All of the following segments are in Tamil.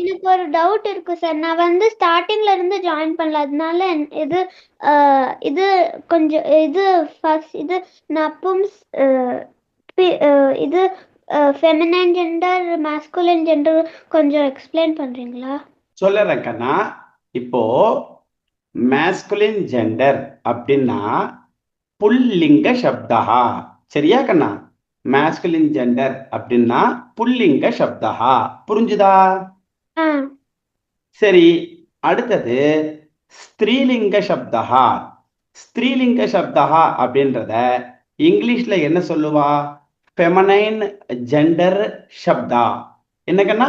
எனக்கு ஒரு டவுட் இருக்கு சார் நான் வந்து ஸ்டார்டிங்ல இருந்து ஜாயின் பண்ணல. அதனால இது இது கொஞ்சம் இது ஃபர்ஸ்ட் இது நப்பும் இது ஃபெமினைன் ஜெண்டர் மாஸ்குலின் ஜெண்டர் கொஞ்சம் எக்ஸ்பிளைன் பண்றீங்களா? சொல்லுறேன் கண்ணா இப்போ மேஸ்குலின் ஜெண்டர் அப்படின்னா புல்லிங்க சப்தா சரியா கண்ணா மேஸ்குலின் ஜெண்டர் அப்படின்னா புல்லிங்க சப்தா புரிஞ்சுதா? சரி அடுத்தது ஸ்திரீலிங்க சப்தா ஸ்திரீலிங்க சப்தா அப்படின்றத இங்கிலீஷ்ல என்ன சொல்லுவா? ஃபெமனைன் ஜெண்டர் சப்தா என்ன கண்ணா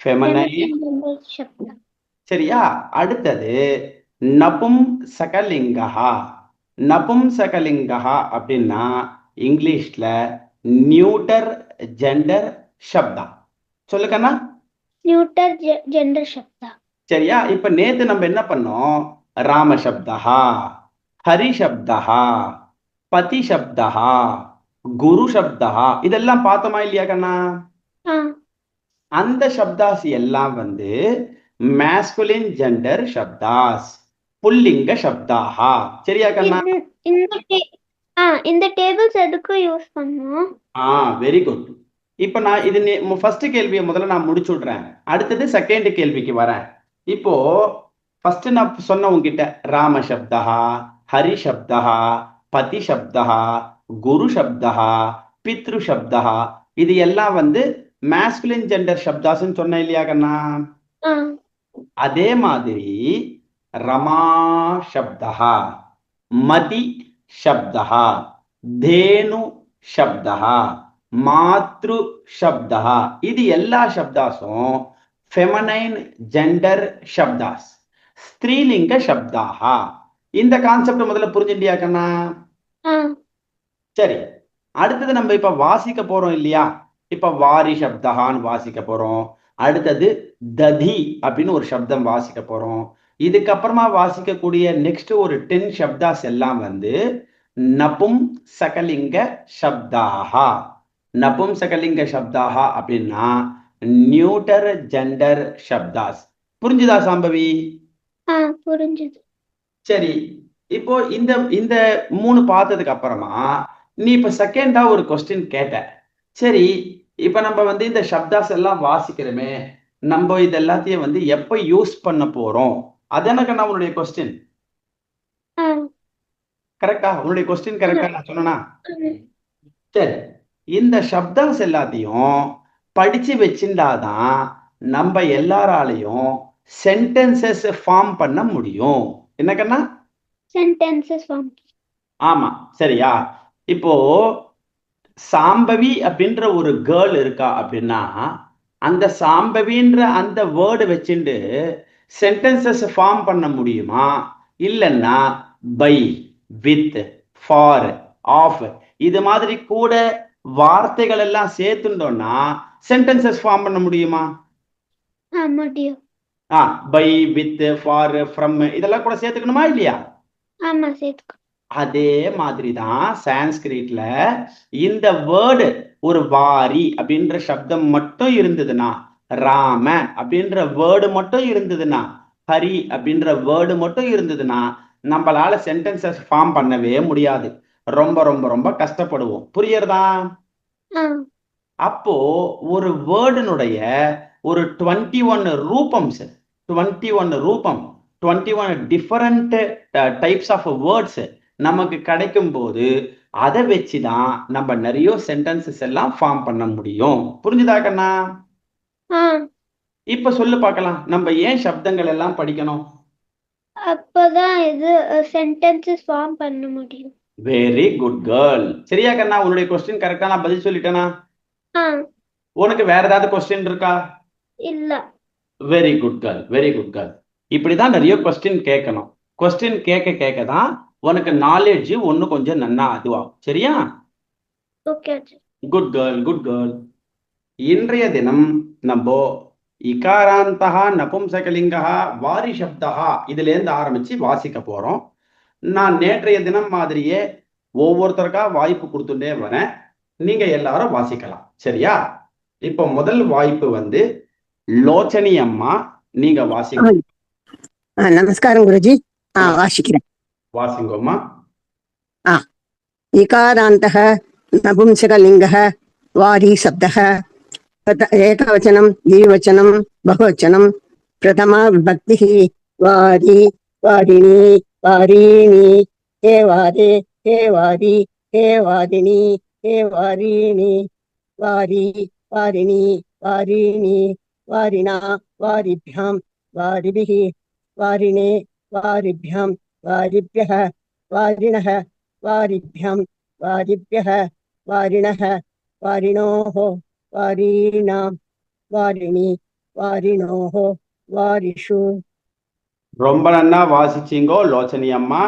ஃபெமனைன் சரியா? அடுத்தது நபும் சகலிங்கா நபும் சகலிங்கா அப்படின்னா இங்கிலீஷ்ல நியூட்டர் ஜெண்டர் சப்தா சொல்லுக்கண்ணா நியூட்டர் ஜெண்டர் சப்தா சரியா? இப்ப நேத்து நம்ம என்ன பண்ணோம்? ராம சப்தா ஹரி சப்தா பதி சப்தா குரு சப்தா இதெல்லாம் பார்த்தோமா இல்லையா கண்ணா? அந்த சப்தாஸ் எல்லாம் வந்து மேஸ்குலின் ஜெண்டர் சப்தாஸ் புல்லிங்க சப்தாஹா. சரியா கண்ணா? இந்த டேபிள்ஸ் எதுக்கு யூஸ் பண்ணுவோம் ஆ வெரி குட் இப்போ நான் இது ஃபர்ஸ்ட் கேள்வியை முதல்ல நான் முடிச்சு விடுறேன் அடுத்தது செகண்ட் கேள்விக்கு வரேன். இப்போ ஃபர்ஸ்ட் நான் சொன்ன உங்ககிட்ட ராம சப்தா ஹரி சப்தா பதி சப்தா குரு சப்தா பித்ரு சப்தா இது எல்லாம் வந்து மேஸ்குலின் ஜெண்டர் சப்தாஸ்ன்னு சொன்னேன் இல்லையா கண்ணா? அதே மாதிரி ரமா சப்தா மதி சப்தா தேனு சப்தா மாத்ரு சப்தா இது எல்லா சப்தாஸும் ஃபெமனைன் ஜெண்டர் சப்தாஸ் ஸ்திரீலிங்க சப்தாஹா. இந்த கான்செப்ட் முதல்ல புரிஞ்சுட்டியா கண்ணா? சரி. அடுத்தது நம்ம இப்ப வாசிக்க போறோம் இல்லையா? இப்ப வாரி சப்தஹான்னு வாசிக்க போறோம். அடுத்தது ததி அப்படின்னு ஒரு சப்தம் வாசிக்க போறோம். இதுக்கப்புறமா வாசிக்கக்கூடிய நெக்ஸ்ட் ஒரு டென் சப்தாஸ் எல்லாம் வந்து நபும் சகலிங்க சப்தாஹா. நபும் சகலிங்க சப்தாஹா அப்படின்னா நியூட்டர் ஜெண்டர் சப்தாஸ். புரிஞ்சுதா சாம்பவி? புரிஞ்சுது. சரி இப்போ இந்த இந்த மூணு பார்த்ததுக்கு அப்புறமா நீ இப்ப செகண்டா ஒரு கொஸ்டின் கேட்ட. சரி இப்ப நம்ம வந்து இந்த சப்தாஸ் எல்லாம் வாசிக்கிறோமே நம்ம இது எல்லாத்தையும் வந்து எப்ப யூஸ் பண்ண போறோம்? அதனக்க நான் உன்னுடைய கொஸ்டின் கரெக்டா உன்னுடைய கொஸ்டின் கரெக்டா நான் சொன்னனா? ம். சரி. இந்த சப்தாஸ் எல்லாத்தையும் படிச்சு வச்சிருந்தாதான் நம்ம எல்லாராலையும் சென்டென்சஸ் ஃபார்ம் பண்ண முடியும். என்னக்கண்ணா sentences form. ஆமா சரியா? இப்போ சாம்பவி அப்படின்ற ஒரு கேர்ள் இருக்கா அப்படின்னா அந்த சாம்பவின்ற அந்த வேர்டு வச்சுண்டு சென்டென்சஸ் ஃபார்ம் பண்ண முடியுமா? இல்லைன்னா பை வித் ஃபார் ஆஃப் இது மாதிரி கூட வார்த்தைகள் எல்லாம் சேர்த்துட்டோம்னா சென்டென்சஸ் ஃபார்ம் பண்ண முடியுமா? A by with for from இதெல்லாம் கூட சேர்த்துக்கணுமா இல்லையா? அதே மாதிரி தான் சான்ஸ்கிரிட்ல இந்த வேர்டு ஒரு வாரி அப்படின்ற சப்தம் மட்டும் இருந்ததுன்னா ராம அப்படின்ற வேர்டு மட்டும் இருந்ததுன்னா ஹரி அப்படின்ற வேர்டு மட்டும் இருந்ததுன்னா நம்மளால சென்டென்சஸ் ஃபார்ம் பண்ணவே முடியாது. ரொம்ப ரொம்ப ரொம்ப கஷ்டப்படுவோம். புரியுறதா அப்போ ஒரு வேர்டுனுடைய ஒரு டுவெண்ட்டி ஒன் ரூபம்ஸ் டுவெண்ட்டி ஒன் ரூபம். Twenty one different types of words நமக்கு கிடைக்கும் போது அதை வச்சு தான் நம்ம நிறைய சென்டென்சஸ் எல்லாம் ஃபார்ம் பண்ண முடியும். புரிஞ்சுதா கண்ணா? இப்ப சொல்லு பார்க்கலாம். நம்ம ஏன் சப்தங்கள் எல்லாம் படிக்கணும்? அப்பதான் இது சென்டென்சஸ் ஃபார்ம் பண்ண முடியும். வெரி குட் கேர்ள் சரியா கண்ணா? உன்னுடைய கொஸ்டின் கரெக்டா நான் பதில் சொல்லிட்டேனா? உனக்கு வேற ஏதாவது கொஸ்டின் இருக்கா? இல்ல. Very good girl very good girl இப்படிதான் நிறைய கொஸ்டின் கேட்கணும். கொஸ்டின் கேட்க கேட்க தான் உனக்கு நாலேஜ் ஒன்னு கொஞ்சம் நன்னா அதுவாகும். சரியா? குட் கேர்ள் குட் கேர்ள் இன்றைய தினம் நம்ம இகாராந்தகா நபும்சகலிங்கா வாரி சப்தா இதுல இருந்து ஆரம்பிச்சு வாசிக்க போறோம். நான் நேற்றைய தினம் மாதிரியே ஒவ்வொருத்தருக்கா வாய்ப்பு கொடுத்துட்டே வரேன். நீங்க எல்லாரும் வாசிக்கலாம். சரியா? இப்போ முதல் வாய்ப்பு வந்து லோச்சனி அம்மா நீங்க வாசிங்க. நமஸ்காரம் குருஜி. வாசிக்கிறேன். வாசிங்கோம்மா. இகாராந்தக நபும்சகலிங்கக வாரி சப்தக ஏகவச்சனம் த்விவச்சனம் பகவச்சனம் பிரதமா விபக்தி வாரி வாரினி वारिणी वारीणि हे वारे हे वारी हे वारिणि हे वारीणि वारी वारिणि वारीणि वारिणा वारिभ्यां वारिभिः वारिणे वारिभ्यां वारिभ्यः वारिणः वारिभ्यां वारिभ्यः वारिणः वारिणोः वारीणां वारिणि वारिणोः वारिषु ரொம்ப நன்னா வாசிச்சீங்கோ லோச்சனி அம்மா